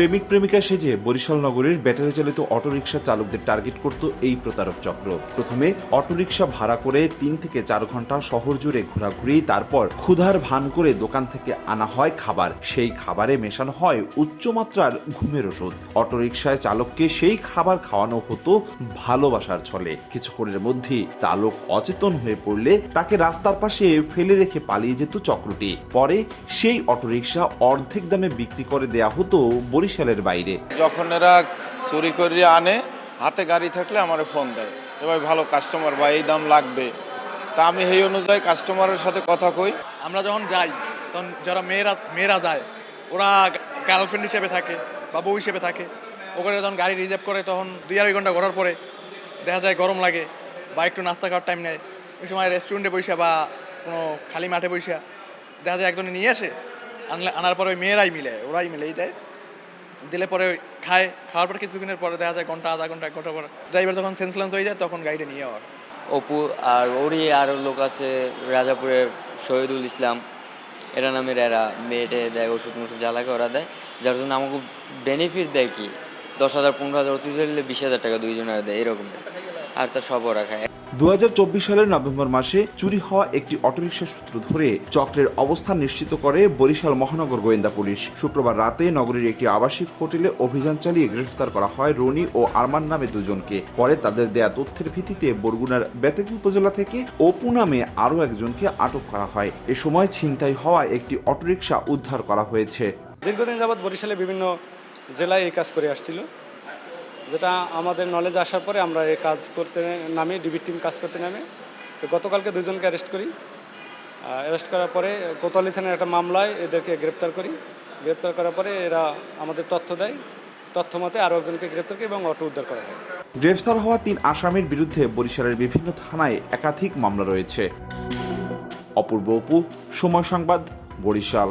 প্রেমিক প্রেমিকা সেজে বরিশাল নগরের ব্যাটারি চালিত অটোরিকশা চালকদের টার্গেট করত এই প্রতারক চক্র। প্রথমে অটোরিকশা ভাড়া করে তিন থেকে চার ঘণ্টা শহর জুড়ে ঘোরাঘুরি, তারপর ক্ষুধার ভান করে দোকান থেকে আনা হয় খাবার। সেই খাবারে মেশানো হয় উচ্চমাত্রার ঘুমের ওষুধ। অটোরিকশায় চালককে সেই খাবার খাওয়ানো হতো ভালোবাসার ছলে। কিছুক্ষণের মধ্যেই চালক অচেতন হয়ে পড়লে তাকে রাস্তার পাশে ফেলে রেখে পালিয়ে যেত চক্রটি। পরে সেই অটোরিকশা অর্ধেক দামে বিক্রি করে দেয়া হতো বরিশালের বাইরে। যখন এরা চুরি করে আনে হাতে গাড়ি থাকলে আমার ফোন দেয় এবার ভালো কাস্টমার বা এই দাম লাগবে। তা আমি সেই অনুযায়ী কাস্টমারের সাথে কথা কই। আমরা যখন যাই তখন যারা মেয়েরা মেয়েরা যায় ওরা গার্লফ্রেন্ড হিসেবে থাকে বা বউ হিসেবে থাকে। ওখানে যখন গাড়ি রিজার্ভ করে তখন দুই আড়াই ঘণ্টা ঘোরার পরে দেখা যায় গরম লাগে বা একটু নাস্তা খাওয়ার টাইম নেয়। ওই সময় রেস্টুরেন্টে বসে বা কোনো খালি মাঠে বসে দেখা যায় একজনে নিয়ে আসে আনলে আনার পরে ওই মেয়েরাই মিলে ওরাই মিলে এই দেয়। দিলে পরে খায়, খাওয়ার পর কিছুদিনের পরে দেখা যায় ঘণ্টা, আধা ঘণ্টা, এক ঘণ্টা পরে ড্রাইভার যখন সেন্সলেন্স হয়ে যায়, তখন গাড়িটা নিয়ে যাওয়ার অপু আর ওরই আরও লোক আছে, রাজাপুরের শহীদুল ইসলাম। এরা নামের এরা মেয়েটে দেয়, ওষুধ মষুধ জ্বালাকে ওরা দেয়। যার জন্য আমাকে বেনিফিট দেয় কি? দশ হাজার, পনেরো হাজার অতি দিলে বিশ হাজার টাকা দুইজনের দেয়, এরকম আর তার সব ওরা খায়। দু হাজার চব্বিশ সালের নভেম্বর মাসে চুরি হওয়া একটি অটোরিকশা সূত্র ধরে চক্রের অবস্থান নিশ্চিত করে বরিশাল মহানগর গোয়েন্দা পুলিশ। শুক্রবার রাতে নগরীর একটি আবাসিক হোটেলে অভিযান চালিয়ে গ্রেফতার করা হয় রনি ও আরমান নামে দুজনকে। পরে তাদের দেয়া তথ্যের ভিত্তিতে বরগুনার বেতাকি উপজেলা থেকে অপু নামে আরও একজনকে আটক করা হয়। এ সময় ছিনতাই হওয়া একটি অটোরিকশা উদ্ধার করা হয়েছে। দীর্ঘদিন যাবৎ বরিশালে বিভিন্ন জেলায় এই কাজ করে আসছিল। যেটা আমাদের নলেজ আসার পরে আমরা এই কাজ করতে নামি ডিবি টিম কাজ করতে নামে। তো গতকালকে দুজনকে অ্যারেস্ট করি। অ্যারেস্ট করার পরে কোতোয়ালি থানার একটা মামলায় এদেরকে গ্রেপ্তার করি। গ্রেপ্তার করার পরে এরা আমাদের তথ্য দেয়। তথ্য মতে আরও একজনকে গ্রেপ্তার করি এবং অটো উদ্ধার করা হয়। গ্রেফতার হওয়া তিন আসামির বিরুদ্ধে বরিশালের বিভিন্ন থানায় একাধিক মামলা রয়েছে। অপূর্ব অপু, সময় সংবাদ, বরিশাল।